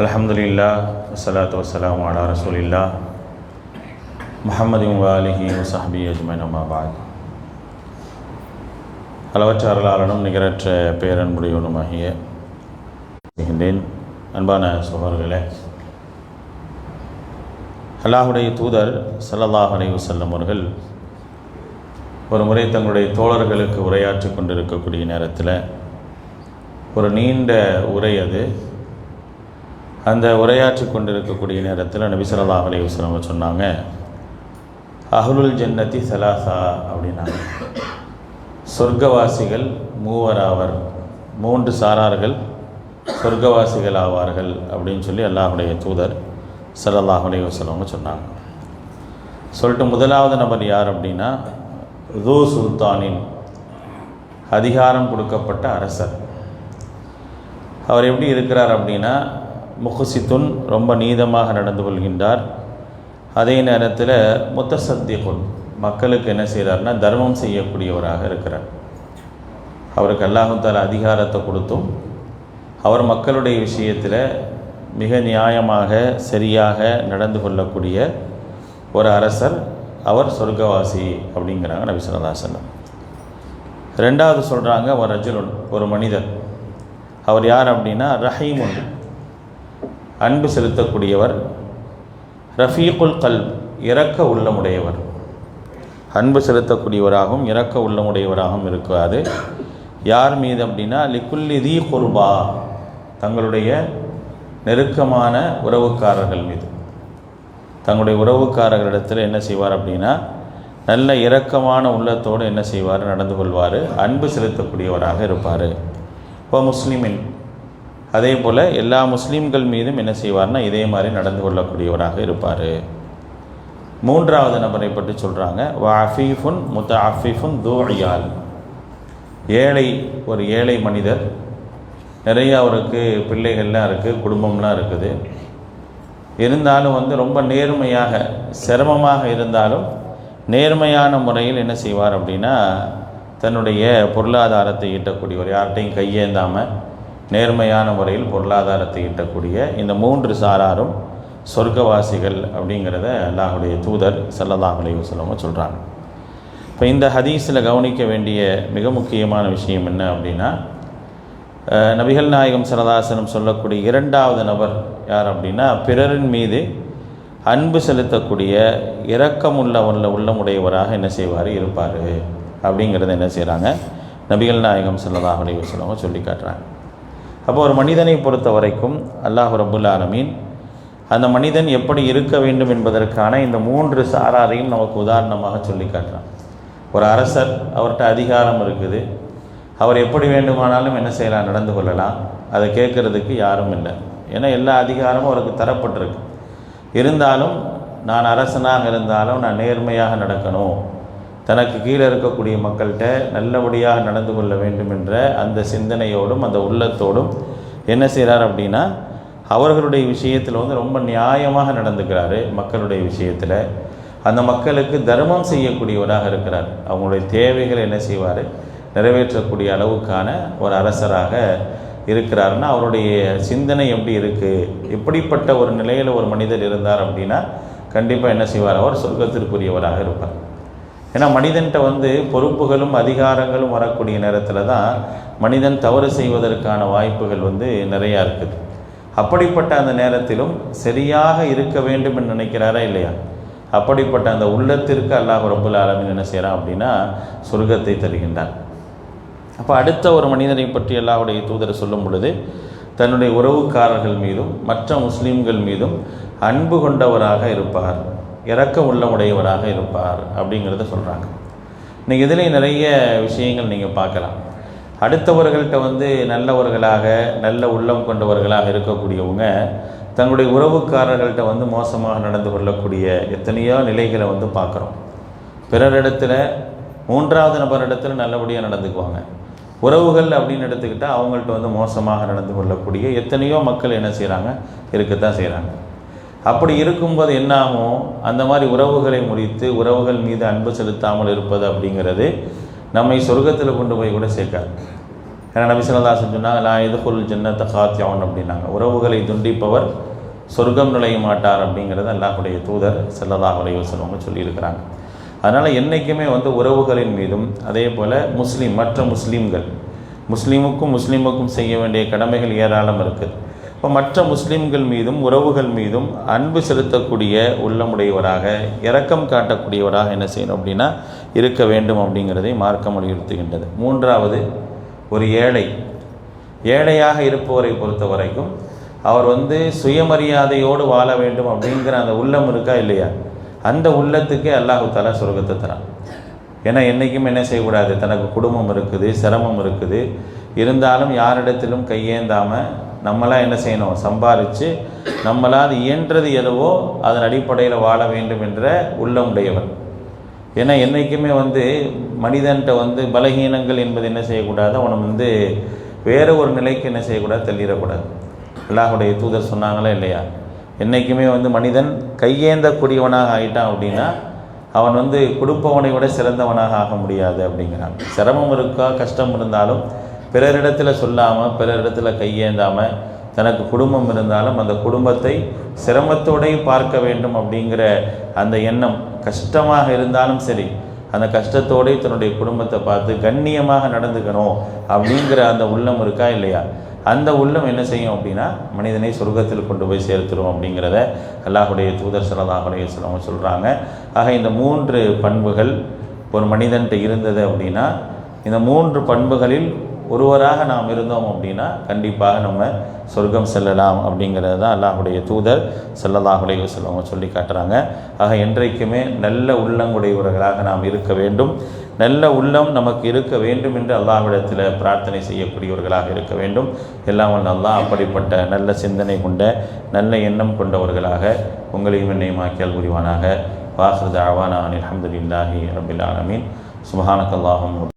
அலமதுல்லா வசலாத்து வசலாம் அலா ரசூலில்லா முகமது வாலிஹி வசஹபி அஜ்மன் அம்மாபாத் அளவற்ற அருளாளனும் நிகரற்ற பேரன்புடையவனுமாகிய மிகின்றேன் அன்பான சுவர்களே அல்லாஹுடைய தூதர் சல்லல்லாஹ் அலைவு செல்லும் அவர்கள் ஒரு முறை தங்களுடைய தோழர்களுக்கு உரையாற்றி கொண்டிருக்கக்கூடிய நேரத்தில் ஒரு நீண்ட உரை அது. அந்த உரையாற்றி கொண்டிருக்கக்கூடிய நேரத்தில் நபி ஸல்லல்லாஹு அலைஹி வஸல்லம் சொன்னாங்க அஹ்லுல் ஜன்னத்தி சலாசா அப்படின்னாங்க. சொர்க்கவாசிகள் மூவர் மூன்று சாரார்கள் சொர்க்கவாசிகள் ஆவார்கள் அப்படின்னு சொல்லி அல்லாஹுடைய தூதர் ஸல்லல்லாஹு அலைஹி சொன்னாங்க. சொல்லிட்டு முதலாவது நபர் யார் அப்படின்னா ரூ சுல்தானின் அதிகாரம் கொடுக்கப்பட்ட அரசர். அவர் எப்படி இருக்கிறார் அப்படின்னா முகசித்துன் ரொம்ப நீதமாக நடந்து கொள்கின்றார். அதே நேரத்தில் முத்தசத்திகுன் மக்களுக்கு என்ன செய்கிறார்னா தர்மம் செய்யக்கூடியவராக இருக்கிறார். அவருக்கு அல்லாஹால அதிகாரத்தை கொடுத்தும் அவர் மக்களுடைய விஷயத்தில் மிக நியாயமாக சரியாக நடந்து கொள்ளக்கூடிய ஒரு அரசர் அவர் சொர்க்கவாசி அப்படிங்கிறாங்க நபி சொல்லதாசனம் ரெண்டாவது சொல்கிறாங்க ஒரு ரஜுலுன் ஒரு மனிதர். அவர் யார் அப்படின்னா ரஹீமுன். அன்பு செலுத்தக்கூடியவர் ரஃபீக்குல் கல் இறக்க உள்ளமுடையவர். அன்பு செலுத்தக்கூடியவராகவும் இறக்க உள்ளமுடையவராகவும் இருக்காது. யார் மீது அப்படின்னா லிக்குல்லி தீ குர்பா தங்களுடைய நெருக்கமான உறவுக்காரர்கள் மீது. தங்களுடைய உறவுக்காரர்களிடத்தில் என்ன செய்வார் அப்படின்னா நல்ல இரக்கமான உள்ளத்தோடு என்ன செய்வார் நடந்து கொள்வார். அன்பு செலுத்தக்கூடியவராக இருப்பார். இப்போ முஸ்லீமின் அதே போல் எல்லா முஸ்லீம்கள் மீதும் என்ன செய்வார்னா இதே மாதிரி நடந்து கொள்ளக்கூடியவராக இருப்பார். மூன்றாவது நபரை பற்றி சொல்கிறாங்க வா முத்த அஃபீஃபுன் தூழியால் ஏழை ஒரு ஏழை மனிதர். நிறைய அவருக்கு பிள்ளைகள்லாம் இருக்குது குடும்பம்லாம் இருக்குது. இருந்தாலும் வந்து ரொம்ப நேர்மையாக சிரமமாக இருந்தாலும் நேர்மையான முறையில் என்ன செய்வார் அப்படின்னா தன்னுடைய பொருளாதாரத்தை ஈட்டக்கூடியவர். யார்கிட்டையும் கையேந்தாமல் நேர்மையான முறையில் பொருளாதாரத்தை ஈட்டக்கூடிய இந்த மூன்று சாராரும் சொர்க்கவாசிகள் அப்படிங்கிறத அல்லாஹுடைய தூதர் சல்லல்லாஹ் அலைஹி சொல்கிறாங்க இப்போ இந்த ஹதீஸில் கவனிக்க வேண்டிய மிக முக்கியமான விஷயம் என்ன அப்படின்னா நபிகள் நாயகம் சரதாசனம் சொல்லக்கூடிய இரண்டாவது நபர் யார் அப்படின்னா பிறரின் மீது அன்பு செலுத்தக்கூடிய இரக்கமுள்ள உள்ள உள்ளமுடையவராக என்ன செய்வார்? இருப்பார். அப்படிங்கிறத என்ன செய்கிறாங்க நபிகள் நாயகம் சல்லல்லாஹ் அலைஹி சொல்லி காட்டுறாங்க. அப்போ ஒரு மனிதனை பொறுத்த வரைக்கும் அல்லாஹ் ரபுல் ஆலமீன் அந்த மனிதன் எப்படி இருக்க வேண்டும் என்பதற்கான இந்த மூன்று சாராரையும் நமக்கு உதாரணமாக சொல்லி காட்டுறான். ஒரு அரசர் அவர்கிட்ட அதிகாரம் இருக்குது. அவர் எப்படி வேண்டுமானாலும் என்ன செய்யலாம் நடந்து கொள்ளலாம். அதை கேட்குறதுக்கு யாரும் இல்லை. ஏன்னா எல்லா அதிகாரமும் அவருக்கு தரப்பட்டிருக்கு. இருந்தாலும் நான் அரசனாக இருந்தாலும் நான் நேர்மையாக நடக்கணும். தனக்கு கீழே இருக்கக்கூடிய மக்கள்கிட்ட நல்லபடியாக நடந்து கொள்ள வேண்டும் என்ற அந்த சிந்தனையோடும் அந்த உள்ளத்தோடும் என்ன செய்கிறார் அப்படின்னா அவர்களுடைய விஷயத்தில் வந்து ரொம்ப நியாயமாக நடந்துக்கிறாரு மக்களுடைய விஷயத்தில். அந்த மக்களுக்கு தர்மம் செய்யக்கூடியவராக இருக்கிறார். அவங்களுடைய தேவைகளை என்ன செய்வார்? நிறைவேற்றக்கூடிய அளவுக்கான ஒரு அரசராக இருக்கிறாருன்னா அவருடைய சிந்தனை எப்படி இருக்குது எப்படிப்பட்ட ஒரு நிலையில் ஒரு மனிதர் இருந்தார் அப்படின்னா கண்டிப்பாக என்ன செய்வார்? அவர் சொர்க்கத்திற்குரியவராக இருப்பார். ஏன்னா மனிதன்கிட்ட வந்து பொறுப்புகளும் அதிகாரங்களும் வரக்கூடிய நேரத்தில் தான் மனிதன் தவறு செய்வதற்கான வாய்ப்புகள் வந்து நிறையா இருக்குது. அப்படிப்பட்ட அந்த நேரத்திலும் சரியாக இருக்க வேண்டும் என்று நினைக்கிறாரா இல்லையா? அப்படிப்பட்ட அந்த உள்ளத்திற்கு அல்லாஹ் ரபுல் ஆலமின் என்ன செய்கிறான் அப்படின்னா சொர்க்கத்தை தருகின்றான். அப்போ அடுத்த ஒரு மனிதனை பற்றி அல்லாஹுடைய தூதர் சொல்லும் பொழுது தன்னுடைய உறவுக்காரர்கள் மீதும் மற்ற முஸ்லீம்கள் மீதும் அன்பு கொண்டவராக இருப்பார். இறக்க உள்ளமுடையவராக இருப்பார் அப்படிங்கிறத சொல்கிறாங்க இன்றைக்கி இதில் நிறைய விஷயங்கள் நீங்கள் பார்க்கலாம். அடுத்தவர்கள்ட்ட வந்து நல்லவர்களாக நல்ல உள்ளம் கொண்டவர்களாக இருக்கக்கூடியவங்க தங்களுடைய உறவுக்காரர்கள்ட்ட வந்து மோசமாக நடந்து கொள்ளக்கூடிய எத்தனையோ நிலைகளை வந்து பார்க்குறோம். பிறரிடத்தில் மூன்றாவது நபரிடத்தில் நல்லபடியாக நடந்துக்குவாங்க. உறவுகள் அப்படின்னு எடுத்துக்கிட்டால் அவங்கள்ட்ட வந்து மோசமாக நடந்து கொள்ளக்கூடிய எத்தனையோ மக்கள் என்ன செய்கிறாங்க இருக்கத்தான் செய்கிறாங்க அப்படி இருக்கும்போது என்னாகும்? அந்த மாதிரி உறவுகளை முறித்து உறவுகள் மீது அன்பு செலுத்தாமல் இருப்பது அப்படிங்கிறது நம்மை சொர்க்கத்தில் கொண்டு போய் கூட சேர்க்காது. ஏன்னா நபி சொல்லதாசன் சொன்னாங்க நான் எதுக்குள் ஜன்னத்தை காத்தியாவன் அப்படின்னாங்க. உறவுகளை துண்டிப்பவர் சொர்க்கம் நுழைய மாட்டார் அப்படிங்கிறது அல்லாஹுடைய தூதர் செல்லதா உடைய சொல்லுவாங்க சொல்லியிருக்கிறாங்க. அதனால் என்றைக்குமே வந்து உறவுகளின் மீதும் அதே போல் முஸ்லீம் மற்ற முஸ்லீம்கள் முஸ்லீமுக்கும் முஸ்லீமுக்கும் செய்ய வேண்டிய கடமைகள் ஏராளம் இருக்குது இப்போ மற்ற முஸ்லீம்கள் மீதும் உறவுகள் மீதும் அன்பு செலுத்தக்கூடிய உள்ளமுடையவராக இரக்கம் காட்டக்கூடியவராக என்ன செய்யணும் அப்படின்னா இருக்க வேண்டும் அப்படிங்கிறதை மார்க்கம் வலியுறுத்துகின்றது. மூன்றாவது ஒரு ஏழை. ஏழையாக இருப்பவரை பொறுத்த வரைக்கும் அவர் வந்து சுயமரியாதையோடு வாழ வேண்டும் அப்படிங்கிற அந்த உள்ளம் இருக்கா இல்லையா? அந்த உள்ளத்துக்கே அல்லாஹு தாலா சொர்க்கத்தை தரான். ஏன்னா என்றைக்கும் என்ன செய்யக்கூடாது? தனக்கு குடும்பம் இருக்குது சிரமம் இருக்குது. இருந்தாலும் யாரிடத்திலும் கையேந்தாமல் நம்மளாம் என்ன செய்யணும்? சம்பாரித்து நம்மளால் இயன்றது எதுவோ அதன் அடிப்படையில் வாழ வேண்டும் என்ற உள்ளம் உடையவர் ஏன்னா என்றைக்குமே வந்து மனிதன்கிட்ட வந்து பலகீனங்கள் என்பது என்ன செய்யக்கூடாது? அவனை வந்து வேறு ஒரு நிலைக்கு என்ன செய்யக்கூடாது? தள்ளிடக்கூடாது. அல்லாஹுடைய தூதர் சொன்னாங்களா இல்லையா? என்றைக்குமே வந்து மனிதன் கையேந்தக்கூடியவனாக ஆயிட்டான் அப்படின்னா அவன் வந்து கொடுப்பவனை விட சிறந்தவனாக ஆக முடியாது அப்படிங்கிறான். சிரமம் இருக்கா? கஷ்டம் இருந்தாலும் பிறரிடத்தில் சொல்லாமல் பிறரிடத்தில் கையேந்தாமல் தனக்கு குடும்பம் இருந்தாலும் அந்த குடும்பத்தை சிரமத்தோடையும் பார்க்க வேண்டும் அப்படிங்கிற அந்த எண்ணம் கஷ்டமாக இருந்தாலும் சரி அந்த கஷ்டத்தோடே தன்னுடைய குடும்பத்தை பார்த்து கண்ணியமாக நடந்துக்கணும் அப்படிங்கிற அந்த உள்ளம் இருக்கா இல்லையா? அந்த உள்ளம் என்ன செய்யும் அப்படின்னா மனிதனை சொர்க்கத்தில் கொண்டு போய் சேர்த்துரும் அப்படிங்கிறத அல்லாஹுடைய தூதர் சலதாஹுடைய சொல்லுவாங்க சொல்கிறாங்க ஆக இந்த மூன்று பண்புகள் ஒரு மனிதன்கிட்ட இருந்தது அப்படின்னா இந்த மூன்று பண்புகளில் ஒருவராக நாம் இருந்தோம் அப்படின்னா கண்டிப்பாக நம்ம சொர்க்கம் செல்லலாம் அப்படிங்கிறது தான் அல்லாஹுடைய தூதர் செல்லதாகுடைய செல்வங்க சொல்லி காட்டுறாங்க. ஆக என்றைக்குமே நல்ல உள்ளங்குடையவர்களாக நாம் இருக்க வேண்டும். நல்ல உள்ளம் நமக்கு இருக்க வேண்டும் என்று அல்லாஹ்விடத்தில் பிரார்த்தனை செய்யக்கூடியவர்களாக இருக்க வேண்டும். எல்லாம் நல்லா அப்படிப்பட்ட நல்ல சிந்தனை கொண்ட நல்ல எண்ணம் கொண்டவர்களாக உங்களையும் என்னையும் ஆக்கியால் புரிவானாக. வாஹிருத அவானா அனில் ரபில் ஆலமீன். சுபஹானக்கல்லாஹும்